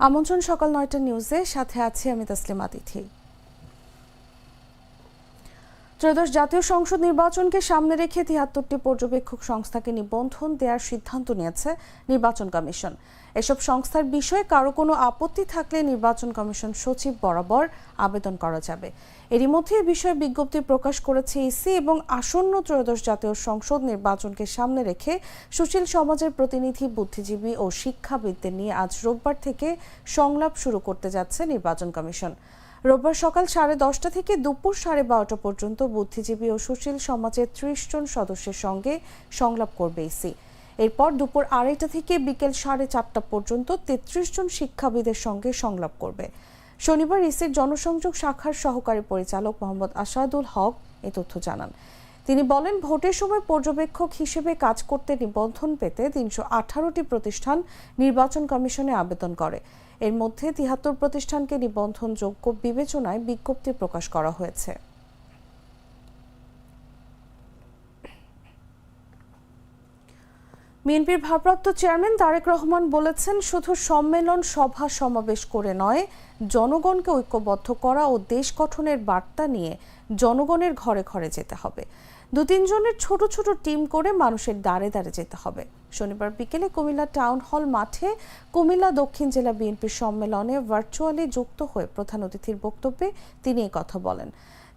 আমন্ত্রণ সকাল নয়টা নিউজে সাথে আছি আমি তাসলিমা তিথি ত্রয়োদশ জাতীয় সংসদ নির্বাচনকে সামনে রেখে তিয়াত্তরটি পর্যবেক্ষক সংস্থাকে নিবন্ধন দেওয়ার সিদ্ধান্ত নিয়েছে নির্বাচন কমিশন। এসব সংস্থার বিষয়ে কারও কোনো আপত্তি থাকলে নির্বাচন কমিশন সচিব বরাবর আবেদন করা যাবে। এরই মধ্যে এ বিষয়ে বিজ্ঞপ্তি প্রকাশ করেছে ইসি এবং আসন্ন ত্রয়োদশ জাতীয় সংসদ নির্বাচনকে সামনে রেখে সুশীল সমাজের প্রতিনিধি, বুদ্ধিজীবী ও শিক্ষাবিদদের নিয়ে আজ রোববার থেকে সংলাপ শুরু করতে যাচ্ছে নির্বাচন কমিশন। রোববার সকাল সাড়ে দশটা থেকে দুপুর সাড়ে বারোটা পর্যন্ত বুদ্ধিজীবী ও সুশীল সমাজের ত্রিশ জন সদস্যের সঙ্গে সংলাপ করবে ইসি এরপর দুপুর আড়াইটা থেকে বিকেল সাড়ে চারটা পর্যন্ত তেত্রিশ জন শিক্ষাবিদের সঙ্গে সংলাপ করবে। শনিবার ইসির জনসংযোগ শাখার সহকারী পরিচালক মোহাম্মদ আসাদুল হক এ তথ্য জানান। তিনি বলেন, ভোটের সময় পর্যবেক্ষক হিসেবে কাজ করতে নিবন্ধন পেতে তিনশো আঠারোটি প্রতিষ্ঠান নির্বাচন কমিশনে আবেদন করে। এর মধ্যে তিহাত্তর প্রতিষ্ঠানকে নিবন্ধনযোগ্য বিবেচনায় বিজ্ঞপ্তি প্রকাশ করা হয়েছে। বিএনপির ভারপ্রাপ্ত চেয়ারম্যান তারেক রহমান বলেছেন, শুধু সম্মেলন সভা সমাবেশ করে নয়, জনগণকে ঐক্যবদ্ধ করা ও দেশ গঠনের বার্তা নিয়ে জনগণের ঘরে ঘরে যেতে হবে। দু তিনজনের ছোট ছোট টিম করে মানুষের দ্বারে দ্বারে যেতে হবে। শনিবার বিকেলে কুমিল্লা টাউন হল মাঠে কুমিল্লা দক্ষিণ জেলা বিএনপির সম্মেলনে ভার্চুয়ালি যুক্ত হয়ে প্রধান অতিথির বক্তব্যে তিনি কথা বলেন।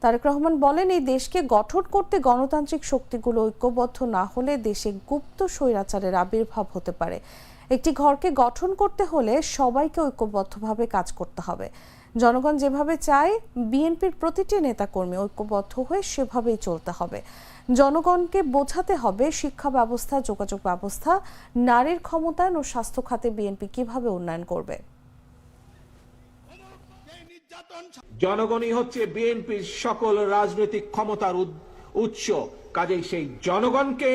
তারেক রহমান বলেন, এই দেশকে গঠন করতে গণতান্ত্রিক শক্তিগুলো ঐক্যবদ্ধ না হলে দেশে গুপ্ত স্বৈরাচারের আবির্ভাব হতে পারে। একটি ঘরকে গঠন করতে হলে সবাইকে ঐক্যবদ্ধভাবে কাজ করতে হবে। জনগণ যেভাবে চায়, বিএনপির প্রতিটি নেতাকর্মী ঐক্যবদ্ধ হয়ে সেভাবেই চলতে হবে। জনগণকে বোঝাতে হবে শিক্ষা ব্যবস্থা, যোগাযোগ ব্যবস্থা, নারীর ক্ষমতায়ন ও স্বাস্থ্য খাতে বিএনপি কীভাবে উন্নয়ন করবে। জনগণই হচ্ছে বিএনপির সকল রাজনৈতিক ক্ষমতার উৎস। কাজেই সেই জনগণকে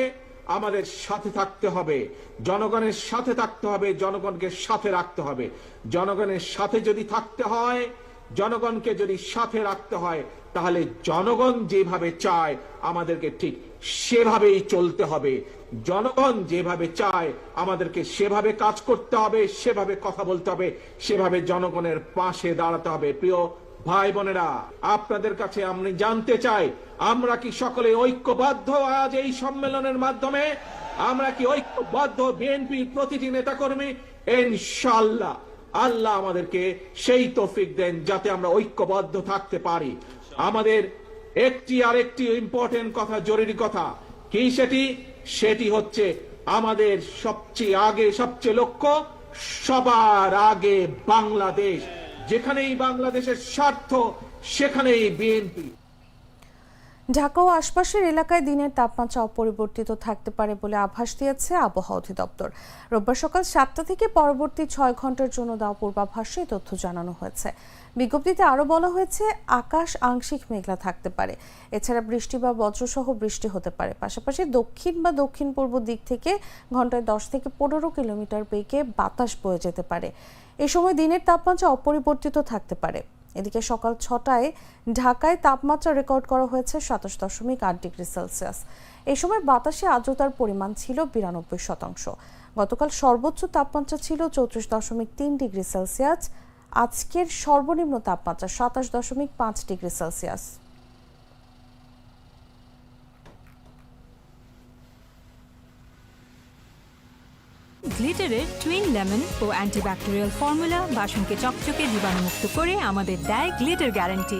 আমাদের সাথে থাকতে হবে। জনগণের সাথে থাকতে হবে, জনগণকে সাথে রাখতে হবে। জনগণের সাথে যদি থাকতে হয়, জনগণকে যদি সাথে রাখতে হয়, তাহলে জনগণ যেভাবে চায়, আমাদেরকে ঠিক সেভাবেই চলতে হবে। জনগণ যেভাবে চায়, আমাদেরকে সেভাবে কাজ করতে হবে, সেভাবে কথা বলতে হবে, সেভাবে জনগণের পাশে দাঁড়াতে হবে। প্রিয় ভাই বোনেরা, আপনাদের কাছে আমি জানতে চাই, আমরা কি সকলে ঐক্যবদ্ধ আজ এই সম্মেলনের মাধ্যমে? আমরা কি ঐক্যবদ্ধ বিএনপির প্রতিটি নেতাকর্মী? ইনশাল্লাহ আল্লাহ আমাদেরকে সেই তৌফিক দেন যাতে আমরা ঐক্যবদ্ধ থাকতে পারি। আমাদের একটি আরেকটি ইম্পর্টেন্ট কথা, জরুরি কথা। কি সেটি? সেটি হচ্ছে আমাদের সবচেয়ে আগে, সবচেয়ে লক্ষ্য, সবার আগে বাংলাদেশ। যেখানেই বাংলাদেশের স্বার্থ সেখানেই বিএনপি। ঢাকা ও আশপাশের এলাকায় দিনের তাপমাত্রা অপরিবর্তিত থাকতে পারে বলে আভাস দিয়েছে আবহাওয়া অধিদপ্তর। রোববার সকাল সাতটা থেকে পরবর্তী ছয় ঘণ্টার জন্য দেওয়া পূর্বাভাসে তথ্য জানানো হয়েছে। বিজ্ঞপ্তিতে আরও বলা হয়েছে, আকাশ আংশিক মেঘলা থাকতে পারে। এছাড়া বৃষ্টি বা বজ্রসহ বৃষ্টি হতে পারে। পাশাপাশি দক্ষিণ বা দক্ষিণ পূর্ব দিক থেকে ঘন্টায় দশ থেকে পনেরো কিলোমিটার বেগে বাতাস বয়ে যেতে পারে। এ সময় দিনের তাপমাত্রা অপরিবর্তিত থাকতে পারে। এদিকে সকাল ছটায় ঢাকায় তাপমাত্রা রেকর্ড করা হয়েছে সাতাশ দশমিক আট ডিগ্রি সেলসিয়াস। এই সময় বাতাসে আর্দ্রতার পরিমাণ ছিল বিরানব্বই শতাংশ। গতকাল সর্বোচ্চ তাপমাত্রা ছিল চৌত্রিশ দশমিক তিন ডিগ্রি সেলসিয়াস। আজকের সর্বনিম্ন তাপমাত্রা সাতাশ দশমিক পাঁচ ডিগ্রি সেলসিয়াস। গ্লিটারের টুইন লেমন ও অ্যান্টিব্যাকটেরিয়াল ফর্মুলা বাসনকে চকচকে জীবাণুমুক্ত করে আমাদের দেয় গ্লিটার গ্যারান্টি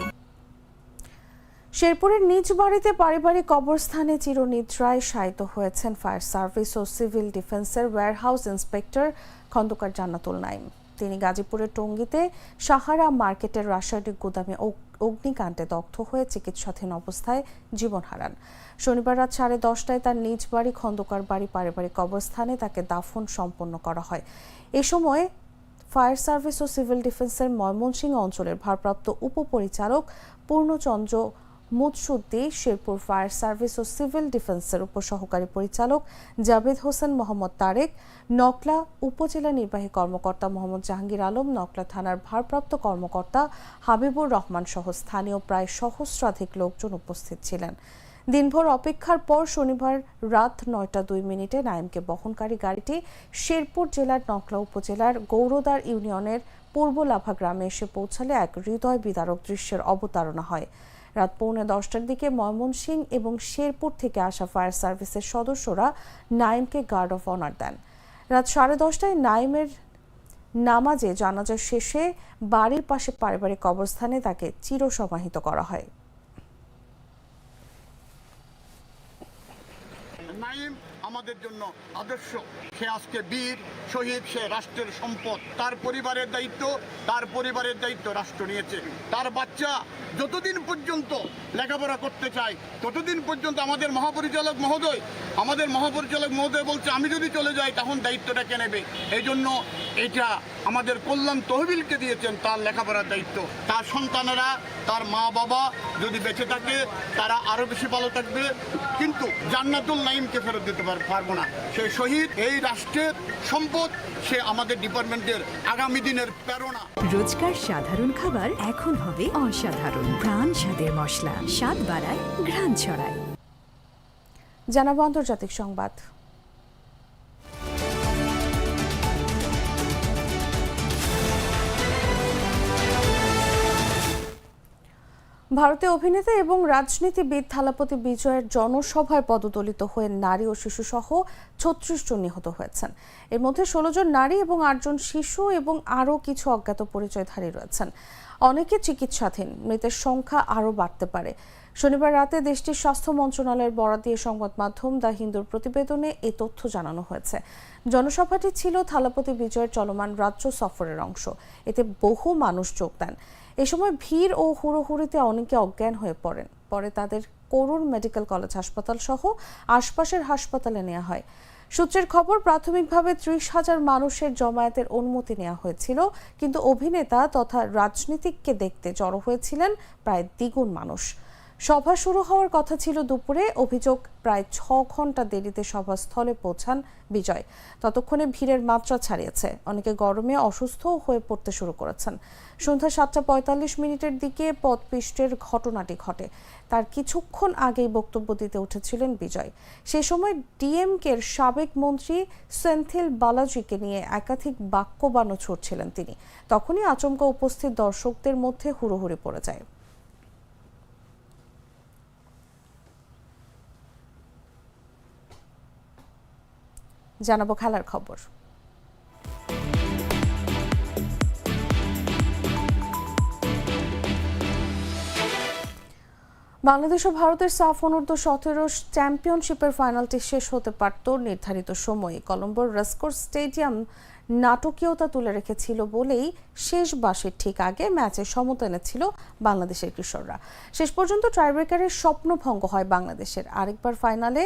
শেরপুরের নিজ বাড়িতে পারিবারিক কবরস্থানে চিরনিদ্রায় শায়িত হয়েছেন ফায়ার সার্ভিস ও সিভিল ডিফেন্সের ওয়্যারহাউস ইন্সপেক্টর খন্দকার জান্নাতুল নাইম তিনি গাজীপুরের টঙ্গীতে সাহারা মার্কেটের রাসায়নিক গুদামে অগ- অগ্নিকাণ্ডে দগ্ধ হয়ে চিকিৎসাধীন অবস্থায় জীবন হারান। শনিবার রাত সাড়ে দশটায় তার নিজ বাড়ি খন্দকার বাড়ি পারিবারিক অবস্থানে তাকে দাফন সম্পন্ন করা হয়। এ সময় ফায়ার সার্ভিস ও সিভিল ডিফেন্সের ময়মনসিংহ অঞ্চলের ভারপ্রাপ্ত উপপরিচালক পূর্ণচন্দ্র মুদসুদ্দি শেরপুর ফায়ার সার্ভিস ও সিভিল ডিফেন্সের উপসহকারী পরিচালক জাবেদ হোসেন মোহাম্মদ তারেক, নকলা উপজেলা নির্বাহী কর্মকর্তা মোহাম্মদ জাহাঙ্গীর আলম, নকলা থানার ভারপ্রাপ্ত কর্মকর্তা হাবিবুর রহমান সহ স্থানীয় প্রায় সহস্রাধিক লোকজন উপস্থিত ছিলেন। দিনভর অপেক্ষার পর শনিবার রাত নয়টা দুই মিনিটে নাইমকে বহনকারী গাড়িটি শেরপুর জেলার নকলা উপজেলার গৌরদার ইউনিয়নের পূর্ব লাভা গ্রামে এসে পৌঁছালে এক হৃদয় বিদারক দৃশ্যের অবতারণা হয়। রাত পৌনে দশটার দিকে ময়মনসিং এবং শেরপুর থেকে আসা ফায়ার সার্ভিসের সদস্যরা নাইমকে গার্ড অফ অনার দেন। রাত সাড়ে দশটায় নাইমের নামাজে জানাজা শেষে বাড়ির পাশে পারিবারিক অবস্থানে তাকে চিরসমাহিত করা হয় নাইম আমাদের জন্য আদর্শ। সে আজকে বীর, শহীদ, সে রাষ্ট্রের সম্পদ। তার পরিবারের দায়িত্ব, তার পরিবারের দায়িত্ব রাষ্ট্র নিয়েছে। তার বাচ্চা যতদিন পর্যন্ত লেখাপড়া করতে চায়, ততদিন পর্যন্ত আমাদের মহাপরিচালক মহোদয়, আমাদের মহাপরিচালক মহোদয় বলছে, আমি যদি চলে যাই, তখন দায়িত্বটা কে নেবে? এই জন্য এটা আমাদের কল্যাণ তহবিলকে দিয়েছেন তার লেখাপড়ার দায়িত্ব। তার সন্তানেরা, তার মা বাবা যদি বেঁচে থাকে, তারা আরও বেশি ভালো থাকবে। কিন্তু জান্নাতুল নাইমকে ফেরত দিতে পার- পারব না। সে শহীদ এই রাষ্ট্রের সম্পদ সে আমাদের ডিপার্টমেন্টের আগামী দিনের প্রেরণা। রোজকার সাধারণ খাবার এখন হবে অসাধারণ। প্রাণ স্বাদের মশলা স্বাদ বাড়ায় ঘ্রাণ ছড়ায়। জানাব আন্তর্জাতিক সংবাদ। ভারতীয় অভিনেতা এবং রাজনীতিবিদ থালাপতি বিজয়ের জনসভায় পদদলিত হয়ে নারী ও শিশু সহ ছত্রিশ জন নিহত হয়েছেন। এর মধ্যে ষোলো জন নারী এবং আটজন শিশু এবং আরও কিছু অজ্ঞাত পরিচয়ধারী রয়েছেন। অনেকে চিকিৎসাধীন, মৃতের সংখ্যা আরও বাড়তে পারে। শনিবার রাতে দেশটির স্বাস্থ্য মন্ত্রণালয়ের বরাত দিয়ে সংবাদ মাধ্যম দ্য হিন্দুর প্রতিবেদনে এ তথ্য জানানো হয়েছে। জনসভাটি ছিল থালাপতি বিজয়ের চলমান রাজ্য সফরের অংশ। এতে বহু মানুষ যোগ দেন। এ সময় ভিড় ও হুড়োহুড়িতে অনেকে অজ্ঞান হয়ে পড়েন। পরে তাদের করুর মেডিকেল কলেজ হাসপাতাল সহ আশপাশের হাসপাতালে নেওয়া হয়। সূত্রের খবর, প্রাথমিকভাবে ত্রিশ হাজার মানুষের জমায়েতের অনুমতি নেওয়া হয়েছিল, কিন্তু অভিনেতা তথা রাজনীতিককে দেখতে জড়ো হয়েছিলেন প্রায় দ্বিগুণ মানুষ। সভা শুরু হওয়ার কথা ছিল দুপুরে। অভিযোগ, প্রায় ছ ঘণ্টা দেরিতে সভাস্থলে পৌঁছান বিজয়। ততক্ষণে ভিড়ের মাত্রা ছাড়িয়েছে। অনেকে গরমে অসুস্থ হয়ে পড়তে শুরু করেছেন। সন্ধ্যা সাতটা পঁয়তাল্লিশ মিনিটের দিকে পদপিষ্টের ঘটনাটি ঘটে। তার কিছুক্ষণ আগেই বক্তব্য দিতে উঠেছিলেন বিজয়। সে সময় ডিএমকের সাবেক মন্ত্রী সেন্থিল বালাজিকে নিয়ে একাধিক বাক্যবাণও ছুটছিলেন তিনি। তখনই আচমকা উপস্থিত দর্শকদের মধ্যে হুড়োহুড়ি পড়ে যায়। জানাব খেলার খবর। বাংলাদেশ ও ভারতের সাফ অনূর্ধ্ব সতেরো চ্যাম্পিয়নশিপের ফাইনালটি শেষ হতে পারত নির্ধারিত সময়ে। কলম্বোর রেসকোর্স স্টেডিয়াম নাটকীয়তা তুলে রেখেছিল বলেই শেষ বাসের ঠিক আগে ম্যাচে সমতা এনেছিল বাংলাদেশের কিশোররা। শেষ পর্যন্ত ট্রাইব্রেকারের স্বপ্নভঙ্গ হয় বাংলাদেশের। আরেকবার ফাইনালে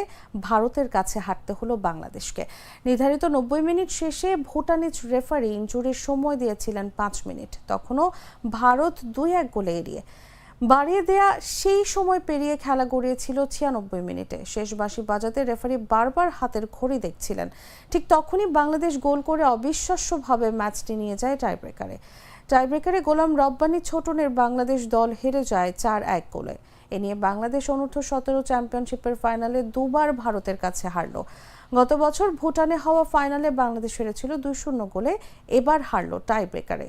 ভারতের কাছে হারতে হলো বাংলাদেশকে। নির্ধারিত নব্বই মিনিট শেষে ভুটানিজ রেফারি ইঞ্জুরির সময় দিয়েছিলেন পাঁচ মিনিট। তখনও ভারত দুই এক গোলে এড়িয়ে বাড়িয়ে দেয়া সেই সময় পেরিয়ে খেলা গড়িয়েছিল ছিয়ানব্বই মিনিটে। শেষ বাঁশি বাজাতে রেফারি বারবার হাতের ঘড়ি দেখছিলেন। ঠিক তখনই বাংলাদেশ গোল করে অবিশ্বাস্যভাবে ম্যাচটি নিয়ে যায় টাইব্রেকারে। টাইব্রেকারে গোলাম রব্বানি ছোটনের বাংলাদেশ দল হেরে যায় চার এক গোলে। এ নিয়ে বাংলাদেশ অনূর্ধ্ব সতেরো চ্যাম্পিয়নশিপের ফাইনালে দুবার ভারতের কাছে হারল। গত বছর ভুটানে হওয়া ফাইনালে বাংলাদেশ হেরেছিল দুই শূন্য গোলে, এবার হারল টাইব্রেকারে।